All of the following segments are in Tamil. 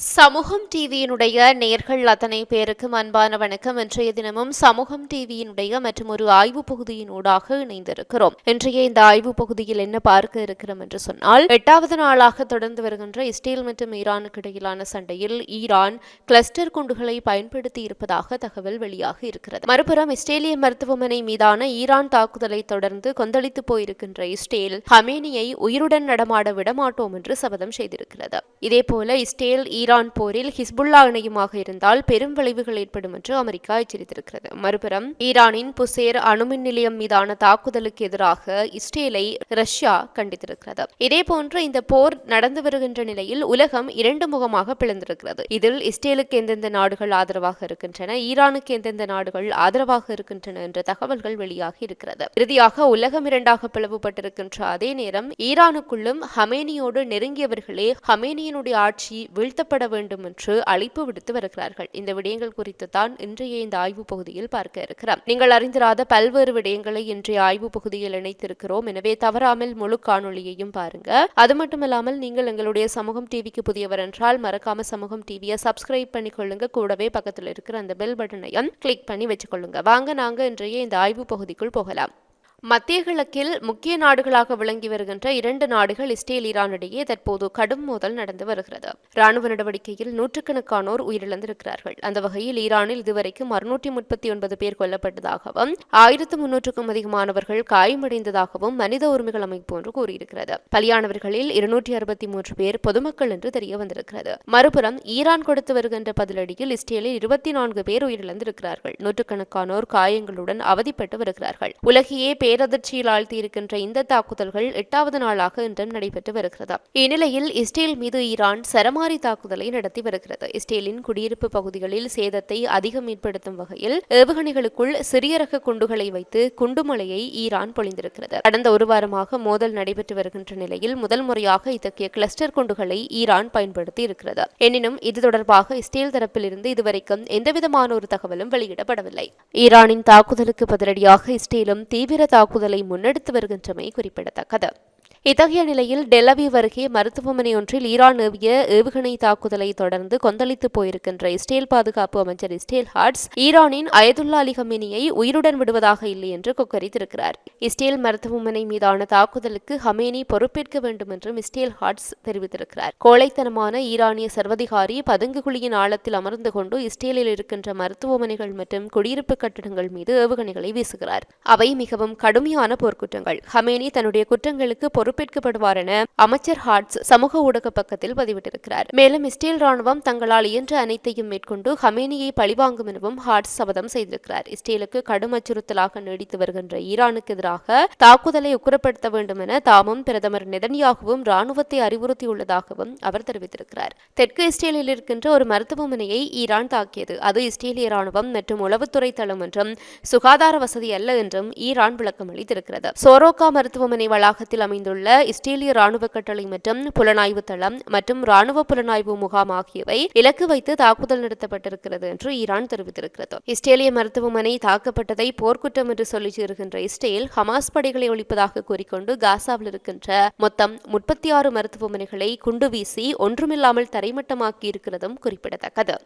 சமூகம் டிவியினுடைய நேர்கள் அத்தனை பேருக்கும் அன்பான வணக்கம். இன்றைய தினமும் சமூகம் டிவியினுடைய மற்றும் ஒரு ஆய்வு பகுதியினூடாக இணைந்திருக்கிறோம். இன்றைய இந்த ஆய்வு பகுதியில் என்ன பார்க்க இருக்கிறோம் என்று சொன்னால் எட்டாவது நாளாக தொடர்ந்து வருகின்ற இஸ்ரேல் மற்றும் ஈரானுக்கு இடையிலான சண்டையில் ஈரான் கிளஸ்டர் குண்டுகளை பயன்படுத்தி இருப்பதாக தகவல் வெளியாக இருக்கிறது. மறுபுறம் இஸ்ரேலிய மருத்துவமனை மீதான ஈரான் தாக்குதலை தொடர்ந்து கொந்தளித்து போயிருக்கின்ற இஸ்ரேல் ஹமேனியை உயிருடன் நடமாட விடமாட்டோம் என்று சபதம் செய்திருக்கிறது. இதேபோல இஸ்ரேல் ஈரான் போரில் ஹிஸ்புல்லா இணையமாக இருந்தால் பெரும் விளைவுகள் ஏற்படும் என்று அமெரிக்கா எச்சரித்திருக்கிறது. மறுபுறம் ஈரானின் புசேர் அணுமின் நிலையம் மீதான தாக்குதலுக்கு எதிராக இஸ்ரேலை ரஷ்யா கண்டித்திருக்கிறது. இதேபோன்று இந்த போர் நடந்து வருகின்ற நிலையில் உலகம் இரண்டு முகமாக பிளந்திருக்கிறது. இதில் இஸ்ரேலுக்கு எந்தெந்த நாடுகள் ஆதரவாக இருக்கின்றன ஈரானுக்கு எந்தெந்த நாடுகள் ஆதரவாக இருக்கின்றன என்ற தகவல்கள் வெளியாகி இருக்கிறது. இறுதியாக உலகம் இரண்டாக பிளவுபட்டிருக்கின்ற அதே நேரம் ஈரானுக்குள்ளும் ஹமேனியோடு நெருங்கியவர்களே ஹமேனியினுடைய ஆட்சி வீழ்த்தப்பட வேண்டும் என்று அழைப்பு விடுத்து வருகிறார்கள். இந்த விடயங்கள் குறித்து தான் இன்றைய இந்த ஆய்வு பகுதியில் பார்க்க இருக்கிறோம். நீங்கள் அறிந்திராத பல்வேறு விடயங்களை இன்றைய ஆய்வு பகுதியில் இணைத்திருக்கிறோம். எனவே தவறாமல் முழு காணொளியையும் பாருங்க. அது மட்டுமல்லாமல் நீங்கள் எங்களுடைய சமூகம் டிவிக்கு புதியவர் என்றால் மறக்காம சமூகம் டிவியை சப்ஸ்கிரைப் பண்ணிக்கொள்ளுங்க கூடவே பக்கத்தில் இருக்கிற அந்த பெல் பட்டனையும் கிளிக் பண்ணி வச்சுக்கொள்ளுங்க வாங்க நாங்க இன்றைய இந்த ஆய்வு பகுதிக்குள் போகலாம். மத்திய கிழக்கில் முக்கிய நாடுகளாக விளங்கி வருகின்ற இரண்டு நாடுகள் இஸ்ரேல் ஈரான் இடையே தற்போது கடும் மோதல் நடந்து வருகிறது. ராணுவ நடவடிக்கையில் நூற்றுக்கணக்கானோர் உயிரிழந்திருக்கிறார்கள். அந்த வகையில் ஈரானில் இதுவரைக்கும் அறுநூற்றி முப்பத்தி ஒன்பது பேர் கொல்லப்பட்டதாகவும் ஆயிரத்து முன்னூற்றுக்கும் அதிகமானவர்கள் காயமடைந்ததாகவும் மனித உரிமைகள் அமைப்பு ஒன்று கூறியிருக்கிறது. பலியானவர்களில் இருநூற்றி அறுபத்தி மூன்று பேர் பொதுமக்கள் என்று தெரிய வந்திருக்கிறது. மறுபுறம் ஈரான் கொடுத்து வருகின்ற பதிலடியில் இஸ்ரேலில் இருபத்தி நான்கு பேர் உயிரிழந்திருக்கிறார்கள். நூற்றுக்கணக்கானோர் காயங்களுடன் அவதிப்பட்டு வருகிறார்கள். உலகையே பேரதிர்ச்சியில் ஆழ்த்தியிருக்கின்ற இந்த தாக்குதல்கள் எட்டாவது நாளாக இன்றும் நடைபெற்று வருகிறது. இந்நிலையில் இஸ்ரேல் மீது ஈரான் சரமாரி தாக்குதலை நடத்தி வருகிறது. இஸ்ரேலின் குடியிருப்பு பகுதிகளில் சேதத்தை அதிகம் ஏற்படுத்தும் வகையில் ஏவுகணைகளுக்குள் சிறிய ரக குண்டுகளை வைத்து குண்டுமலையை ஈரான் பொழிந்திருக்கிறது. கடந்த ஒரு வாரமாக மோதல் நடைபெற்று வருகின்ற நிலையில் முதல் முறையாக இத்தகைய கிளஸ்டர் குண்டுகளை ஈரான் பயன்படுத்தி இருக்கிறது. எனினும் இது தொடர்பாக இஸ்ரேல் தரப்பிலிருந்து இதுவரைக்கும் எந்தவிதமான ஒரு தகவலும் வெளியிடப்படவில்லை. ஈரானின் தாக்குதலுக்கு பதிலடியாக இஸ்ரேலும் தீவிர தாக்குதலை முன்னெடுத்து வருகின்றமை குறிப்பிடத்தக்கது. இத்தகைய நிலையில் டெலவீவ் அருகே மருத்துவமனை ஒன்றில் ஈரான் ஏவிய ஏவுகணை தாக்குதலை தொடர்ந்து கொந்தளித்து போயிருக்கின்ற இஸ்ரேல் பாதுகாப்பு அமைச்சர் இஸ்ரேல் ஹார்ட்ஸ் ஈரானின் அயதுல்லா அலி ஹமேனியை உயிருடன் விடுவதாக இல்லை என்று கொக்கரித்திருக்கிறார். இஸ்ரேல் மருத்துவமனை மீதான தாக்குதலுக்கு ஹமேனி பொறுப்பேற்க வேண்டும் என்றும் இஸ்ரேல் ஹார்ட்ஸ் தெரிவித்திருக்கிறார். கோழைத்தனமான ஈரானிய சர்வதிகாரி பதுங்கு குழியின் ஆழத்தில் அமர்ந்து கொண்டு இஸ்ரேலில் இருக்கின்ற மருத்துவமனைகள் மற்றும் குடியிருப்பு கட்டிடங்கள் மீது ஏவுகணைகளை வீசுகிறார். அவை மிகவும் கடுமையான போர்க்குற்றங்கள். ஹமேனி தன்னுடைய குற்றங்களுக்கு பொறுப்பு பொறுப்பேற்கப்படுவார் என அமைச்சர் ஹார்ட்ஸ் சமூக ஊடக பக்கத்தில் பதிவிட்டிருக்கிறார். மேலும் இஸ்ரேல் ராணுவம் தங்களால் இயன்ற அனைத்தையும் மேற்கொண்டு ஹமேனியை பழிவாங்கும் எனவும் ஹார்ட்ஸ் சபதம் செய்திருக்கிறார். இஸ்ரேலுக்கு கடும் அச்சுறுத்தலாக நீடித்து வருகின்ற ஈரானுக்கு எதிராக தாக்குதலை உக்கிரப்படுத்த வேண்டும் என தாமும் பிரதமர் நெதன்யாகவும் ராணுவத்தை அறிவுறுத்தியுள்ளதாகவும் அவர் தெரிவித்திருக்கிறார். தெற்கு இஸ்ரேலில் இருக்கின்ற ஒரு மருத்துவமனையை ஈரான் தாக்கியது. அது இஸ்ரேலிய ராணுவம் மற்றும் உளவுத்துறை தளம் என்றும் சுகாதார வசதி அல்ல என்றும் ஈரான் விளக்கம் அளித்திருக்கிறது சோரோகா மருத்துவமனை வளாகத்தில் அமைந்துள்ள இஸ்ரேலிய ராணுவ கட்டளை மற்றும் புலனாய்வு தளம் மற்றும் ராணுவ புலனாய்வு முகாம் ஆகியவை இலக்கு வைத்து தாக்குதல் நடத்தப்பட்டிருக்கிறது என்று ஈரான் தெரிவித்திருக்கிறது. இஸ்ரேலிய மருத்துவமனை தாக்கப்பட்டதை போர்க்குற்றம் என்று சொல்லி இருக்கின்ற இஸ்ரேல் ஹமாஸ் படைகளை ஒழிப்பதாக கூறிக்கொண்டு காசாவில் இருக்கின்ற மொத்தம் முப்பத்தி ஆறு மருத்துவமனைகளை குண்டு வீசி ஒன்றுமில்லாமல் தரைமட்டமாக்கி இருக்கிறதும் குறிப்பிடத்தக்கது.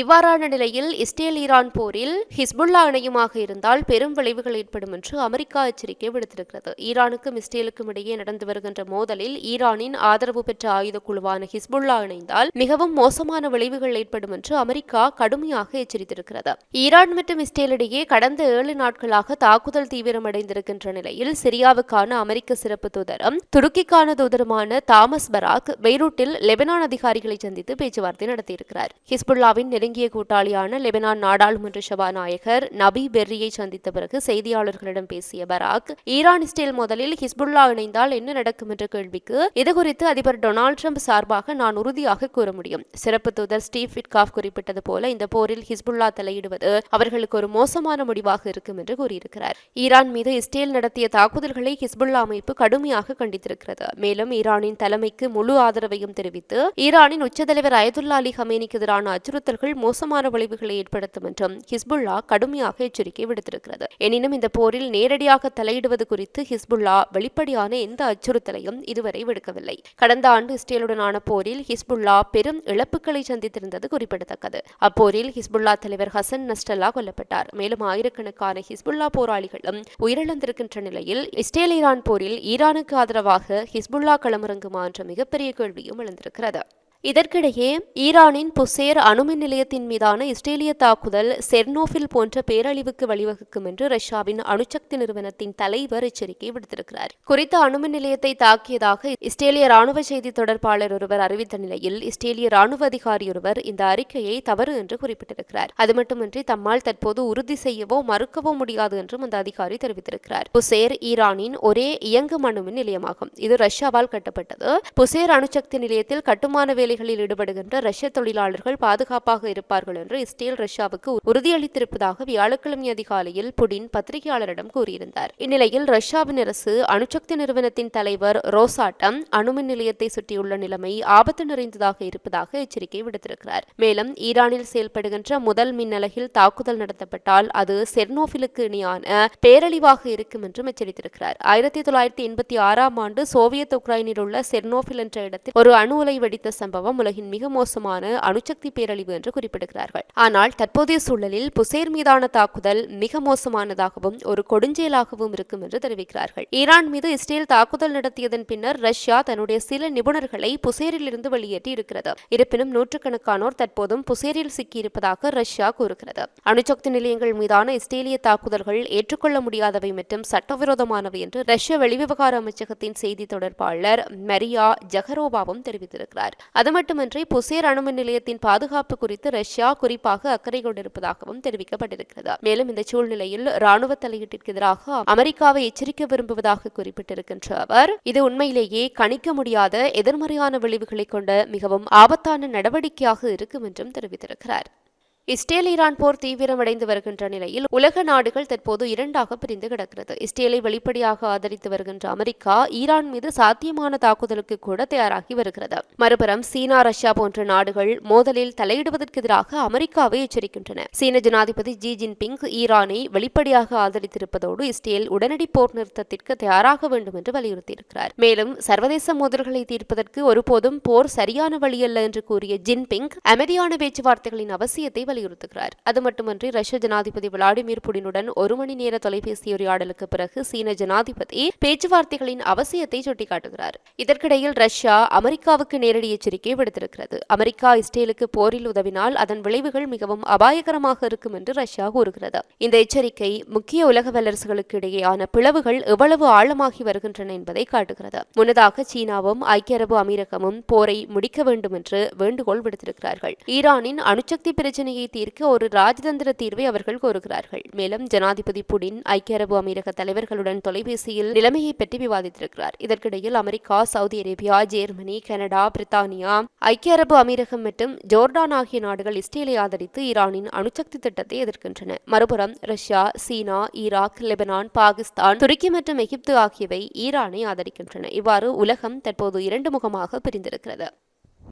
இவ்வாறான நிலையில் இஸ்ரேல் ஈரான் போரில் ஹிஸ்புல்லா இணையுமாக இருந்தால் பெரும் விளைவுகள் ஏற்படும் என்று அமெரிக்கா எச்சரிக்கை விடுத்திருக்கிறது. ஈரானுக்கும் இஸ்ரேலுக்கும் இடையே நடந்து வருகின்ற மோதலில் ஈரானின் ஆதரவு பெற்ற ஆயுத குழுவான ஹிஸ்புல்லா இணைந்தால் மிகவும் மோசமான விளைவுகள் ஏற்படும் என்று அமெரிக்கா கடுமையாக எச்சரித்திருக்கிறது. ஈரான் மற்றும் இஸ்ரேலிடையே கடந்த ஏழு நாட்களாக தாக்குதல் தீவிரமடைந்திருக்கின்ற நிலையில் சிரியாவுக்கான அமெரிக்க சிறப்பு தூதரும் துருக்கிக்கான தூதருமான தாமஸ் பராக் பெய்ரூட்டில் லெபனான் அதிகாரிகளை சந்தித்து பேச்சுவார்த்தை நடத்தியிருக்கிறார். ஹிஸ்புல்லாவின் நெருங்கிய கூட்டாளியான லெபனான் நாடாளுமன்ற சபாநாயகர் நபி பெர்ரியை சந்தித்த பிறகு செய்தியாளர்களிடம் பேசிய பராக் ஈரான் இஸ்ரேல் முதலில் ஹிஸ்புல்லா இணைந்தால் என்ன நடக்கும் என்ற கேள்விக்கு இதுகுறித்து அதிபர் டொனால்டு ட்ரம்ப் சார்பாக நான் உறுதியாக கூற முடியும். சிறப்பு தூதர் ஸ்டீவ் விட்காஃப் குறிப்பிட்டது போல இந்த போரில் ஹிஸ்புல்லா தலையிடுவது அவர்களுக்கு ஒரு மோசமான முடிவாக இருக்கும் என்று கூறியிருக்கிறார். ஈரான் மீது இஸ்ரேல் நடத்திய தாக்குதல்களை ஹிஸ்புல்லா அமைப்பு கடுமையாக கண்டித்திருக்கிறது. மேலும் ஈரானின் தலைமைக்கு முழு ஆதரவையும் தெரிவித்து ஈரானின் உச்சத்தலைவர் அயதுல்லா அலி ஹமேனிக்கு எதிரான அச்சுறுத்தல்கள் தாக்குதல்கள் மோசமான விளைவுகளை ஏற்படுத்தும் என்றும் ஹிஸ்புல்லா கடுமையாக எச்சரிக்கை விடுத்திருக்கிறது. எனினும் இந்த போரில் நேரடியாக தலையிடுவது குறித்து ஹிஸ்புல்லா வெளிப்படையான எந்த அச்சுறுத்தலையும் இதுவரை விடுக்கவில்லை. கடந்த ஆண்டு இஸ்ரேலுடனான போரில் ஹிஸ்புல்லா பெரும் இழப்புகளை சந்தித்திருந்தது குறிப்பிடத்தக்கது. அப்போரில் ஹிஸ்புல்லா தலைவர் ஹசன் நஸ்டல்லா கொல்லப்பட்டார். மேலும் ஆயிரக்கணக்கான ஹிஸ்புல்லா போராளிகளும் உயிரிழந்திருக்கின்ற நிலையில் இஸ்ரேல் ஈரான் போரில் ஈரானுக்கு ஆதரவாக ஹிஸ்புல்லா களமிறங்குமா என்ற மிகப்பெரிய கேள்வியும் எழுந்திருக்கிறது. இதற்கிடையே ஈரானின் புசேர் அணுமின் நிலையத்தின் மீதான இஸ்ரேலிய தாக்குதல் செர்னோஃபில் போன்ற பேரழிவுக்கு வழிவகுக்கும் என்று ரஷ்யாவின் அணுசக்தி நிறுவனத்தின் தலைவர் எச்சரிக்கை விடுத்திருக்கிறார். குறித்த அணுமின் நிலையத்தை தாக்கியதாக இஸ்ரேலிய ராணுவ செய்தி தொடர்பாளர் ஒருவர் அறிவித்த நிலையில் இஸ்ரேலிய ராணுவ அதிகாரி ஒருவர் இந்த அறிக்கையை தவறு என்று குறிப்பிட்டிருக்கிறார். அது மட்டுமின்றி தம்மால் தற்போது உறுதி செய்யவோ மறுக்கவோ முடியாது என்றும் அந்த அதிகாரி தெரிவித்திருக்கிறார். புசேர் ஈரானின் ஒரே இயங்கும் அணுமின் நிலையமாகும். இது ரஷ்யாவால் கட்டப்பட்டது. புசேர் அணுசக்தி நிலையத்தில் கட்டுமான வேலை வேலைகளில் ஈடுபடுகின்ற ரஷ்ய தொழிலாளர்கள் பாதுகாப்பாக இருப்பார்கள் என்று இஸ்ரேல் ரஷ்யாவுக்கு உறுதியளித்திருப்பதாக வியாழக்கிழமை அதிகாலையில் புடின் பத்திரிகையாளரிடம் கூறியிருந்தார். இந்நிலையில் ரஷ்யாவின் அரசு அணுசக்தி நிறுவனத்தின் தலைவர் ரோசாட்டம் அணுமின் நிலையத்தை சுற்றியுள்ள நிலைமை ஆபத்து நிறைந்ததாக இருப்பதாக எச்சரிக்கை விடுத்திருக்கிறார். மேலும் ஈரானில் செயல்படுகின்ற முதல் மின்னலகில் தாக்குதல் நடத்தப்பட்டால் அது செர்னோபிலுக்கு இணையான பேரழிவாக இருக்கும் என்றும் எச்சரித்திருக்கிறார். ஆயிரத்தி தொள்ளாயிரத்தி எண்பத்தி ஆறாம் ஆண்டு சோவியத் உக்ரைனில் உள்ள செர்னோபில் என்ற இடத்தில் ஒரு அணு உலை வெடித்த சம்பவம் சம்பவம் உலகின் மிக மோசமான அணுசக்தி பேரழிவு என்று குறிப்பிடுகிறார்கள். ஆனால் தற்போதைய சூழலில் புசேர் மீதான தாக்குதல் மிக மோசமானதாகவும் ஒரு கொடுஞ்செயலாகவும் இருக்கும் என்று தெரிவிக்கிறார்கள். ஈரான் மீது இஸ்ரேல் தாக்குதல் நடத்தியதன் பின்னர் ரஷ்யா தன்னுடைய சில நிபுணர்களை புசேரில் இருந்து வெளியேற்றி இருக்கிறது. இருப்பினும் நூற்றுக்கணக்கானோர் தற்போதும் புசேரில் சிக்கியிருப்பதாக ரஷ்யா கூறுகிறது. அணுசக்தி நிலையங்கள் மீதான இஸ்ரேலிய தாக்குதல்கள் ஏற்றுக்கொள்ள முடியாதவை மற்றும் சட்டவிரோதமானவை என்று ரஷ்ய வெளிவிவகார அமைச்சகத்தின் செய்தி தொடர்பாளர் மரியா ஜஹரோவாவும் தெரிவித்திருக்கிறார். அது மட்டுமின்றி புசேர் அணுமின் நிலையத்தின் பாதுகாப்பு குறித்து ரஷ்யா குறிப்பாக அக்கறை கொண்டிருப்பதாகவும் தெரிவிக்கப்பட்டிருக்கிறது. மேலும் இந்த சூழ்நிலையில் ராணுவ தலையீட்டிற்கு எதிராக அமெரிக்காவை எச்சரிக்க விரும்புவதாக குறிப்பிட்டிருக்கின்ற அவர் இது உண்மையிலேயே கணிக்க முடியாத எதிர்மறையான விளைவுகளை கொண்ட மிகவும் ஆபத்தான நடவடிக்கையாக இருக்கும் என்றும் தெரிவித்திருக்கிறார். இஸ்ரேல் ஈரான் போர் தீவிரமடைந்து வருகின்ற நிலையில் உலக நாடுகள் தற்போது இரண்டாக பிரிந்து கிடக்கிறது. இஸ்ரேலை வெளிப்படையாக ஆதரித்து வருகின்ற அமெரிக்கா ஈரான் மீது சாத்தியமான தாக்குதலுக்கு கூட தயாராகி வருகிறது. மறுபுறம் சீனா ரஷ்யா போன்ற நாடுகள் மோதலில் தலையிடுவதற்கு எதிராக அமெரிக்காவை எச்சரிக்கின்றன. சீன ஜனாதிபதி ஜி ஜின்பிங் ஈரானை வெளிப்படையாக ஆதரித்திருப்பதோடு இஸ்ரேல் உடனடி போர் நிறுத்தத்திற்கு தயாராக வேண்டும் என்று வலியுறுத்தியிருக்கிறார். மேலும் சர்வதேச மோதல்களை தீர்ப்பதற்கு ஒருபோதும் போர் சரியான வழியல்ல என்று கூறிய ஜின்பிங் அமைதியான பேச்சுவார்த்தைகளின் அவசியத்தை வலியுறுத்துகிறார். அது மட்டுமன்றி ரஷ்ய ஜனாதிபதி விளாடிமிர் புடினுடன் ஒரு மணி நேர தொலைபேசி உரையாடலுக்கு பிறகு சீன ஜனாதிபதி பேச்சுவார்த்தைகளின் அவசியத்தை சுட்டிக்காட்டுகிறார். இதற்கிடையில் ரஷ்யா அமெரிக்காவுக்கு நேரடி எச்சரிக்கை விடுத்திருக்கிறது. அமெரிக்கா இஸ்ரேலுக்கு போரில் உதவினால் அதன் விளைவுகள் மிகவும் அபாயகரமாக இருக்கும் என்று ரஷ்யா கூறுகிறது. இந்த எச்சரிக்கை முக்கிய உலக வல்லரசுகளுக்கு இடையேயான பிளவுகள் எவ்வளவு ஆழமாகி வருகின்றன என்பதை காட்டுகிறது. முன்னதாக சீனாவும் ஐக்கிய அரபு அமீரகமும் போரை முடிக்க வேண்டும் என்று வேண்டுகோள் விடுத்திருக்கிறார்கள். ஈரானின் அணுசக்தி பிரச்சனையை தீர்க்க ஒரு ராஜதந்திர தீர்வை அவர்கள் கோருகிறார்கள். மேலும் ஜனாதிபதி புடின் ஐக்கிய அரபு அமீரக தலைவர்களுடன் தொலைபேசியில் நிலைமையை பற்றி விவாதித்திருக்கிறார். இதற்கிடையில் America Saudi Arabia Germany Canada பிரித்தானியா ஐக்கிய அரபு அமீரகம் மற்றும் ஜோர்டான் ஆகிய நாடுகள் இஸ்ரேலை ஆதரித்து ஈரானின் அணுசக்தி திட்டத்தை எதிர்க்கின்றன. மறுபுறம் Russia China Iraq Lebanon Pakistan துருக்கி மற்றும் எகிப்து ஆகியவை ஈரானை ஆதரிக்கின்றன. இவ்வாறு உலகம் தற்போது இரண்டு முகமாக பிரிந்திருக்கிறது.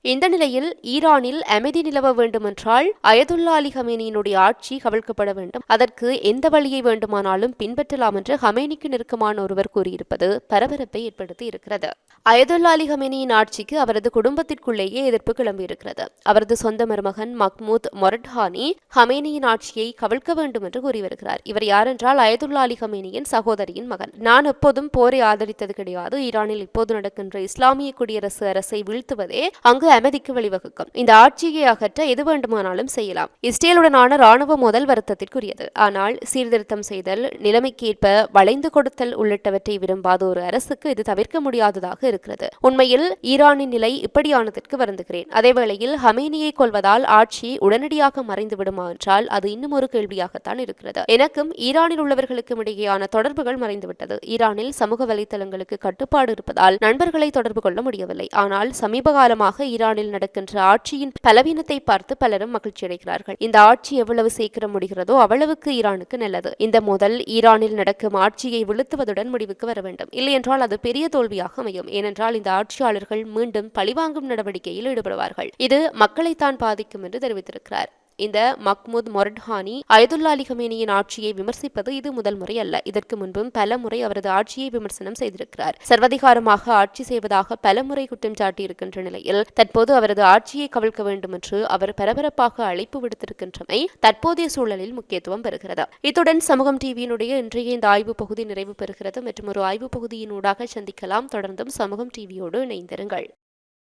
இந்த நிலையில் ஈரானில் அமைதி நிலவ வேண்டுமென்றால் அயதுல்லா அலி ஹமேனியினுடைய ஆட்சி கவிழ்க்கப்பட வேண்டும். அதற்கு எந்த வழியை வேண்டுமானாலும் பின்பற்றலாம் என்று ஹமேனிக்கு நெருக்கமான ஒருவர் கூறியிருப்பது பரபரப்பை ஏற்படுத்தி இருக்கிறது. அயதுல்லா அலி ஹமேனியின் ஆட்சிக்கு அவரது குடும்பத்திற்குள்ளேயே எதிர்ப்பு கிளம்பியிருக்கிறது. அவரது சொந்த மருமகன் மக்மூத் மொரட்ஹானி ஹமேனியின் ஆட்சியை கவிழ்க்க வேண்டும் என்று கூறி வருகிறார். இவர் யாரென்றால் அயதுல்லா அலி ஹமேனியின் சகோதரியின் மகன். நான் எப்போதும் போரை ஆதரித்தது கிடையாது. ஈரானில் இப்போது நடக்கின்ற இஸ்லாமிய குடியரசு அரசை வீழ்த்துவதே அங்கு அமைதிக்கு வழிவகுக்கும். இந்த ஆட்சியை அகற்ற எது வேண்டுமானாலும் செய்யலாம். இஸ்ரேலுடனான ராணுவ மோதல் வருத்தத்திற்குரியது. ஆனால் சீர்திருத்தம் செய்தல் நிலைமைக்கேற்ப வளைந்து கொடுத்தல் உள்ளிட்டவற்றை விரும்பாத ஒரு அரசுக்கு இது தவிர்க்க முடியாததாக இருக்கிறது. உண்மையில் ஈரானின் நிலை இப்படியானதற்கு வருந்துகிறேன். அதேவேளையில் ஹமேனியை கொள்வதால் ஆட்சி உடனடியாக மறைந்து விடுமா என்றால் அது இன்னும் ஒரு கேள்வியாகத்தான் இருக்கிறது. எனக்கும் ஈரானில் உள்ளவர்களுக்கும் இடையேயான தொடர்புகள் மறைந்துவிட்டது. ஈரானில் சமூக வலைதளங்களுக்கு கட்டுப்பாடு இருப்பதால் நண்பர்களை தொடர்பு கொள்ள முடியவில்லை. ஆனால் சமீப காலமாக ஈரானில் நடக்கின்ற ஆட்சியின் பலவீனத்தை பார்த்து பலரும் மகிழ்ச்சி அடைகிறார்கள். இந்த ஆட்சி எவ்வளவு சீக்கிரம் முடிகிறதோ அவ்வளவுக்கு ஈரானுக்கு நல்லது. இந்த மோதல் ஈரானில் நடக்கும் ஆட்சியை வீழ்த்துவதுடன் முடிவுக்கு வர வேண்டும். இல்லையென்றால் அது பெரிய தோல்வியாக அமையும். ஏனென்றால் இந்த ஆட்சியாளர்கள் மீண்டும் பழிவாங்கும் நடவடிக்கையில் ஈடுபடுவார்கள். இது மக்களைத்தான் பாதிக்கும் என்று தெரிவித்திருக்கிறார். இந்த மக்மூத் மொரட்ஹானி அயதுல்லா அலி ஹமேனியின் ஆட்சியை விமர்சிப்பது இது முதல் முறை அல்ல. இதற்கு முன்பும் பல முறை அவரது ஆட்சியை விமர்சனம் செய்திருக்கிறார். சர்வதிகாரமாக ஆட்சி செய்வதாக பல முறை குற்றம் சாட்டியிருக்கின்ற நிலையில் தற்போது அவரது ஆட்சியை கவிழ்க்க வேண்டும் என்று அவர் பரபரப்பாக அழைப்பு விடுத்திருக்கின்றமை தற்போதைய சூழலில் முக்கியத்துவம் பெறுகிறது. இத்துடன் சமூகம் டிவியினுடைய இன்றைய இந்த ஆய்வு பகுதி நிறைவு பெறுகிறது. மற்றும் ஒரு ஆய்வு பகுதியினூடாக சந்திக்கலாம். தொடர்ந்தும் சமூகம் டிவியோடு இணைந்திருங்கள்.